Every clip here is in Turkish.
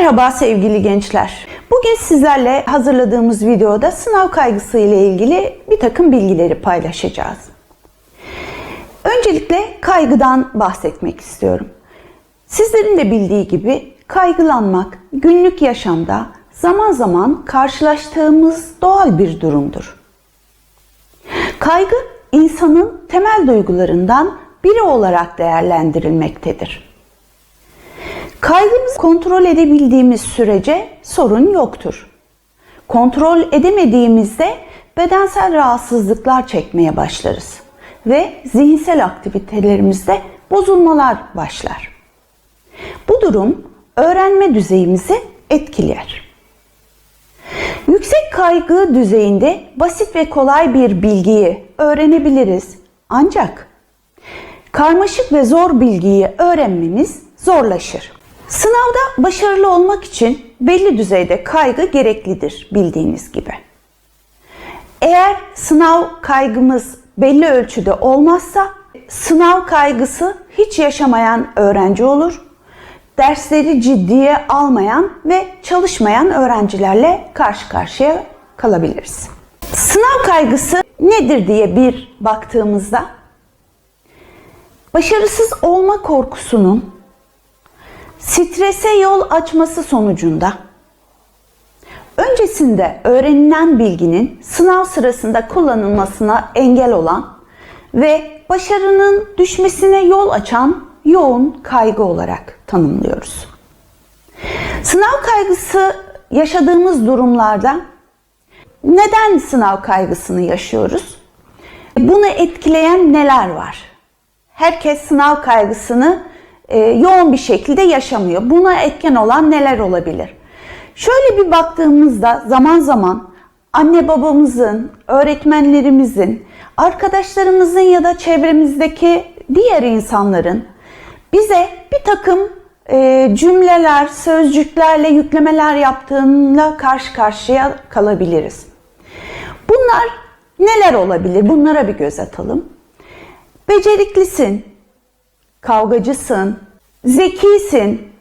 Merhaba sevgili gençler. Bugün sizlerle hazırladığımız videoda sınav kaygısı ile ilgili bir takım bilgileri paylaşacağız. Öncelikle kaygıdan bahsetmek istiyorum. Sizlerin de bildiği gibi kaygılanmak günlük yaşamda zaman zaman karşılaştığımız doğal bir durumdur. Kaygı insanın temel duygularından biri olarak değerlendirilmektedir. Kaygımızı kontrol edebildiğimiz sürece sorun yoktur. Kontrol edemediğimizde bedensel rahatsızlıklar çekmeye başlarız ve zihinsel aktivitelerimizde bozulmalar başlar. Bu durum öğrenme düzeyimizi etkiler. Yüksek kaygı düzeyinde basit ve kolay bir bilgiyi öğrenebiliriz. Ancak karmaşık ve zor bilgiyi öğrenmemiz zorlaşır. Sınavda başarılı olmak için belli düzeyde kaygı gereklidir bildiğiniz gibi. Eğer sınav kaygımız belli ölçüde olmazsa sınav kaygısı hiç yaşamayan öğrenci olur. Dersleri ciddiye almayan ve çalışmayan öğrencilerle karşı karşıya kalabiliriz. Sınav kaygısı nedir diye bir baktığımızda başarısız olma korkusunun strese yol açması sonucunda öncesinde öğrenilen bilginin sınav sırasında kullanılmasına engel olan ve başarının düşmesine yol açan yoğun kaygı olarak tanımlıyoruz. Sınav kaygısı yaşadığımız durumlarda neden sınav kaygısını yaşıyoruz? Bunu etkileyen neler var? Herkes sınav kaygısını yoğun bir şekilde yaşamıyor. Buna etken olan neler olabilir? Şöyle bir baktığımızda zaman zaman anne babamızın, öğretmenlerimizin, arkadaşlarımızın ya da çevremizdeki diğer insanların bize bir takım e, cümleler, sözcüklerle yüklemeler yaptığında karşı karşıya kalabiliriz. Bunlar neler olabilir? Bunlara bir göz atalım. Beceriklisin, kavgacısın, zekisin,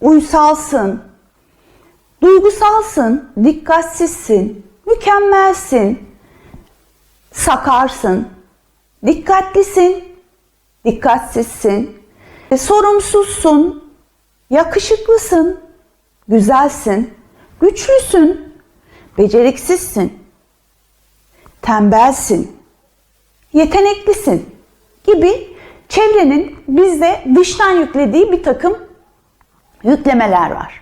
uysalsın, duygusalsın, dikkatsizsin, mükemmelsin, sakarsın, dikkatlisin, dikkatsizsin, sorumsuzsun, yakışıklısın, güzelsin, güçlüsün, beceriksizsin, tembelsin, yeteneklisin gibi çevrenin bizde dıştan yüklediği bir takım yüklemeler var.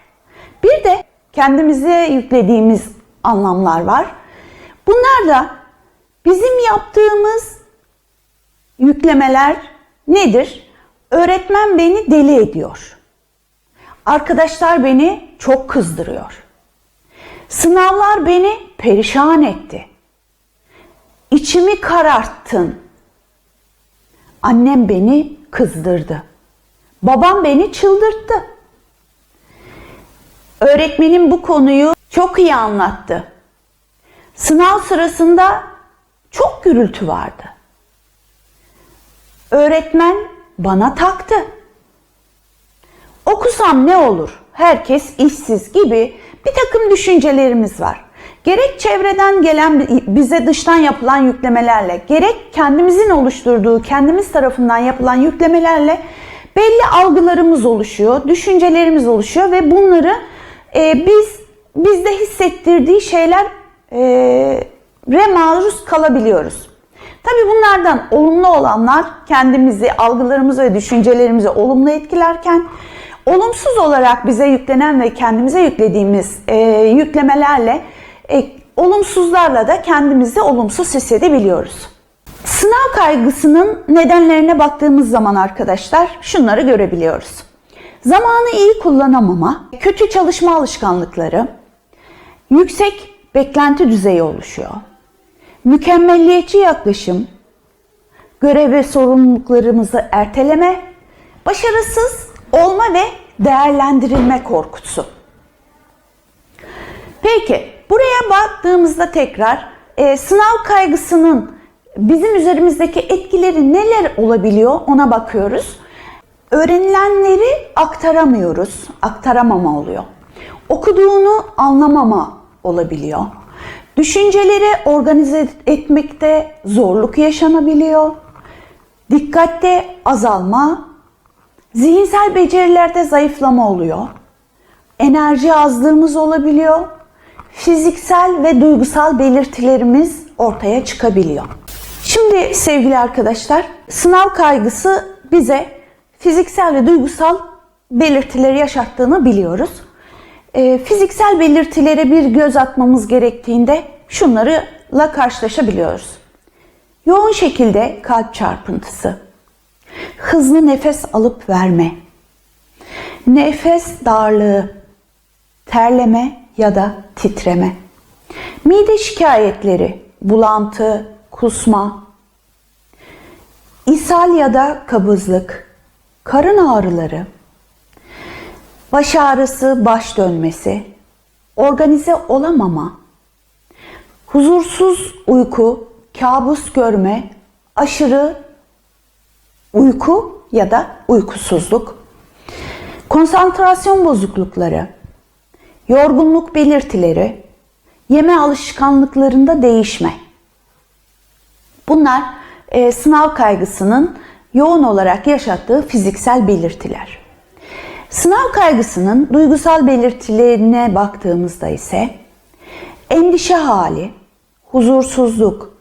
Bir de kendimize yüklediğimiz anlamlar var. Bunlar da bizim yaptığımız yüklemeler nedir? Öğretmen beni deli ediyor. Arkadaşlar beni çok kızdırıyor. Sınavlar beni perişan etti. İçimi kararttın. Annem beni kızdırdı. Babam beni çıldırttı. Öğretmenim bu konuyu çok iyi anlattı. Sınav sırasında çok gürültü vardı. Öğretmen bana taktı. Okusam ne olur? Herkes işsiz gibi bir takım düşüncelerimiz var. Gerek çevreden gelen bize dıştan yapılan yüklemelerle, gerek kendimizin oluşturduğu, kendimiz tarafından yapılan yüklemelerle belli algılarımız oluşuyor, düşüncelerimiz oluşuyor ve bunları e, biz bizde hissettirdiği şeyler e, re maruz kalabiliyoruz. Tabi bunlardan olumlu olanlar kendimizi, algılarımızı ve düşüncelerimizi olumlu etkilerken olumsuz olarak bize yüklenen ve kendimize yüklediğimiz e, yüklemelerle e, olumsuzlarla da kendimizi olumsuz hissedebiliyoruz. Sınav kaygısının nedenlerine baktığımız zaman arkadaşlar şunları görebiliyoruz. Zamanı iyi kullanamama, kötü çalışma alışkanlıkları, yüksek beklenti düzeyi oluşuyor. Mükemmelliyetçi yaklaşım, görev ve sorumluluklarımızı erteleme, başarısız olma ve değerlendirilme korkusu. Peki buraya baktığımızda tekrar e, sınav kaygısının bizim üzerimizdeki etkileri neler olabiliyor ona bakıyoruz. Öğrenilenleri aktaramıyoruz, aktaramama oluyor. okuduğunu anlamama olabiliyor. Düşünceleri organize etmekte zorluk yaşanabiliyor. Dikkatte azalma, zihinsel becerilerde zayıflama oluyor. Enerji azlığımız olabiliyor. Fiziksel ve duygusal belirtilerimiz ortaya çıkabiliyor. Şimdi sevgili arkadaşlar, sınav kaygısı bize fiziksel ve duygusal belirtileri yaşattığını biliyoruz. Ee, fiziksel belirtilere bir göz atmamız gerektiğinde şunlarla karşılaşabiliyoruz. Yoğun şekilde kalp çarpıntısı, hızlı nefes alıp verme, nefes darlığı, terleme ya da titreme, mide şikayetleri, bulantı, kusma, ishal ya da kabızlık, karın ağrıları, baş ağrısı, baş dönmesi, organize olamama, huzursuz uyku, kabus görme, aşırı uyku ya da uykusuzluk, konsantrasyon bozuklukları, yorgunluk belirtileri, yeme alışkanlıklarında değişme. Bunlar e, sınav kaygısının yoğun olarak yaşattığı fiziksel belirtiler. Sınav kaygısının duygusal belirtilerine baktığımızda ise endişe hali, huzursuzluk,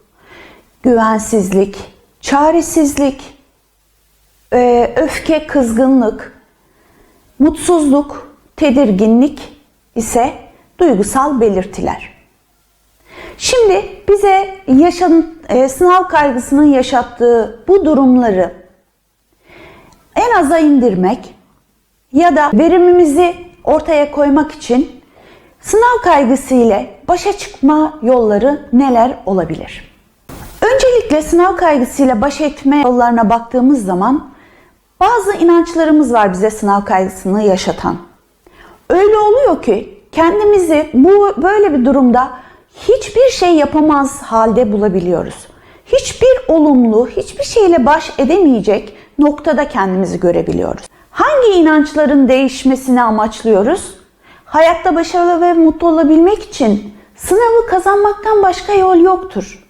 güvensizlik, çaresizlik, e, öfke, kızgınlık, mutsuzluk, tedirginlik ise duygusal belirtiler. Şimdi bize yaşan, e, sınav kaygısının yaşattığı bu durumları en aza indirmek ya da verimimizi ortaya koymak için sınav kaygısı ile başa çıkma yolları neler olabilir? Öncelikle sınav kaygısıyla baş etme yollarına baktığımız zaman bazı inançlarımız var bize sınav kaygısını yaşatan. Öyle oluyor ki kendimizi bu böyle bir durumda hiçbir şey yapamaz halde bulabiliyoruz. Hiçbir olumlu, hiçbir şeyle baş edemeyecek noktada kendimizi görebiliyoruz. Hangi inançların değişmesini amaçlıyoruz? Hayatta başarılı ve mutlu olabilmek için sınavı kazanmaktan başka yol yoktur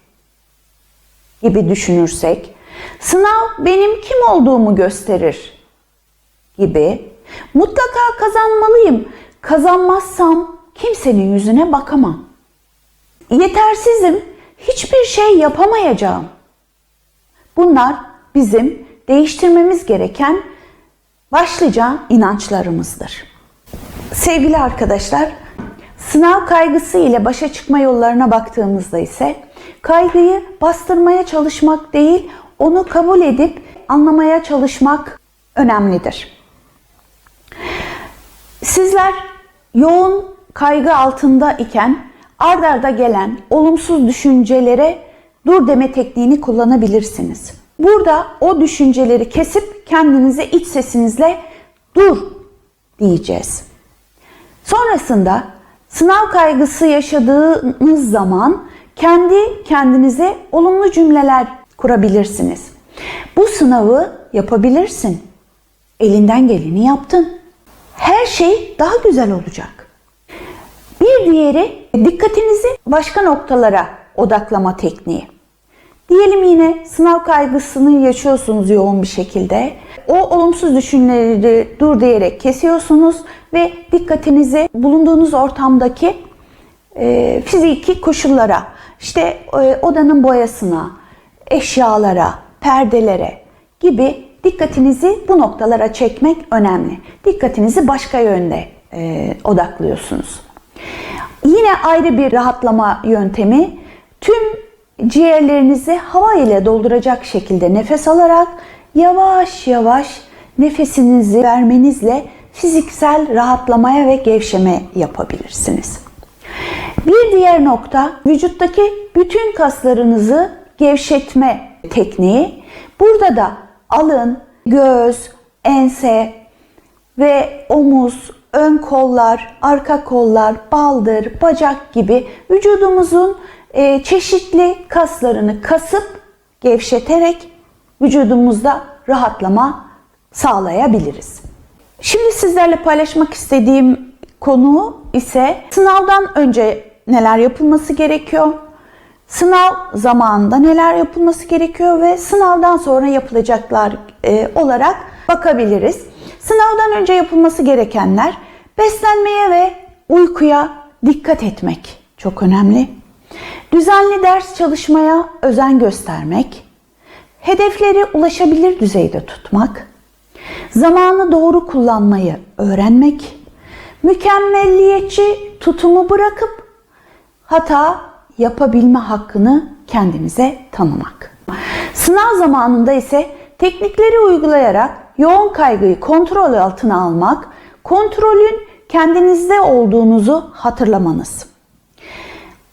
gibi düşünürsek, sınav benim kim olduğumu gösterir gibi mutlaka kazanmalıyım. Kazanmazsam kimsenin yüzüne bakamam. Yetersizim, hiçbir şey yapamayacağım. Bunlar bizim değiştirmemiz gereken başlıca inançlarımızdır. Sevgili arkadaşlar, sınav kaygısı ile başa çıkma yollarına baktığımızda ise kaygıyı bastırmaya çalışmak değil, onu kabul edip anlamaya çalışmak önemlidir. Sizler yoğun kaygı altında iken ard arda gelen olumsuz düşüncelere dur deme tekniğini kullanabilirsiniz. Burada o düşünceleri kesip kendinize iç sesinizle dur diyeceğiz. Sonrasında sınav kaygısı yaşadığınız zaman kendi kendinize olumlu cümleler kurabilirsiniz. Bu sınavı yapabilirsin. Elinden geleni yaptın. Her şey daha güzel olacak. Bir diğeri dikkatinizi başka noktalara odaklama tekniği. Diyelim yine sınav kaygısını yaşıyorsunuz yoğun bir şekilde. O olumsuz düşünceleri dur diyerek kesiyorsunuz ve dikkatinizi bulunduğunuz ortamdaki e, fiziki koşullara, işte e, odanın boyasına, eşyalara, perdelere gibi dikkatinizi bu noktalara çekmek önemli. Dikkatinizi başka yönde e, odaklıyorsunuz. Yine ayrı bir rahatlama yöntemi tüm ciğerlerinizi hava ile dolduracak şekilde nefes alarak yavaş yavaş nefesinizi vermenizle fiziksel rahatlamaya ve gevşeme yapabilirsiniz. Bir diğer nokta vücuttaki bütün kaslarınızı gevşetme tekniği. Burada da alın, göz, ense ve omuz, ön kollar, arka kollar, baldır, bacak gibi vücudumuzun e, çeşitli kaslarını kasıp gevşeterek vücudumuzda rahatlama sağlayabiliriz. Şimdi sizlerle paylaşmak istediğim konu ise sınavdan önce neler yapılması gerekiyor? Sınav zamanında neler yapılması gerekiyor ve sınavdan sonra yapılacaklar e, olarak bakabiliriz. Sınavdan önce yapılması gerekenler beslenmeye ve uykuya dikkat etmek çok önemli. Düzenli ders çalışmaya özen göstermek, hedefleri ulaşabilir düzeyde tutmak, zamanı doğru kullanmayı öğrenmek, mükemmelliyetçi tutumu bırakıp hata yapabilme hakkını kendimize tanımak. Sınav zamanında ise teknikleri uygulayarak yoğun kaygıyı kontrol altına almak, kontrolün kendinizde olduğunuzu hatırlamanız.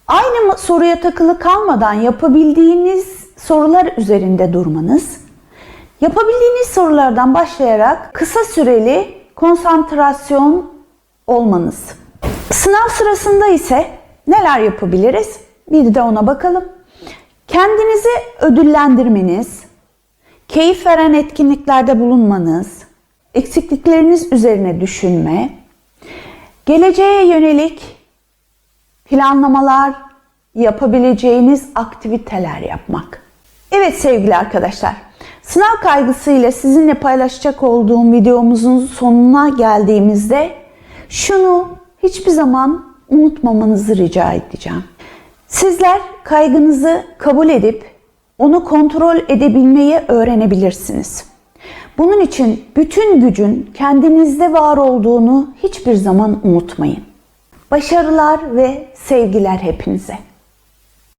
Aynı soruya takılı kalmadan yapabildiğiniz sorular üzerinde durmanız, yapabildiğiniz sorulardan başlayarak kısa süreli konsantrasyon olmanız. Sınav sırasında ise neler yapabiliriz? Bir de ona bakalım. Kendinizi ödüllendirmeniz, keyif veren etkinliklerde bulunmanız, eksiklikleriniz üzerine düşünme, geleceğe yönelik planlamalar, yapabileceğiniz aktiviteler yapmak. Evet sevgili arkadaşlar, sınav kaygısıyla sizinle paylaşacak olduğum videomuzun sonuna geldiğimizde şunu hiçbir zaman unutmamanızı rica edeceğim. Sizler kaygınızı kabul edip onu kontrol edebilmeyi öğrenebilirsiniz. Bunun için bütün gücün kendinizde var olduğunu hiçbir zaman unutmayın. Başarılar ve sevgiler hepinize.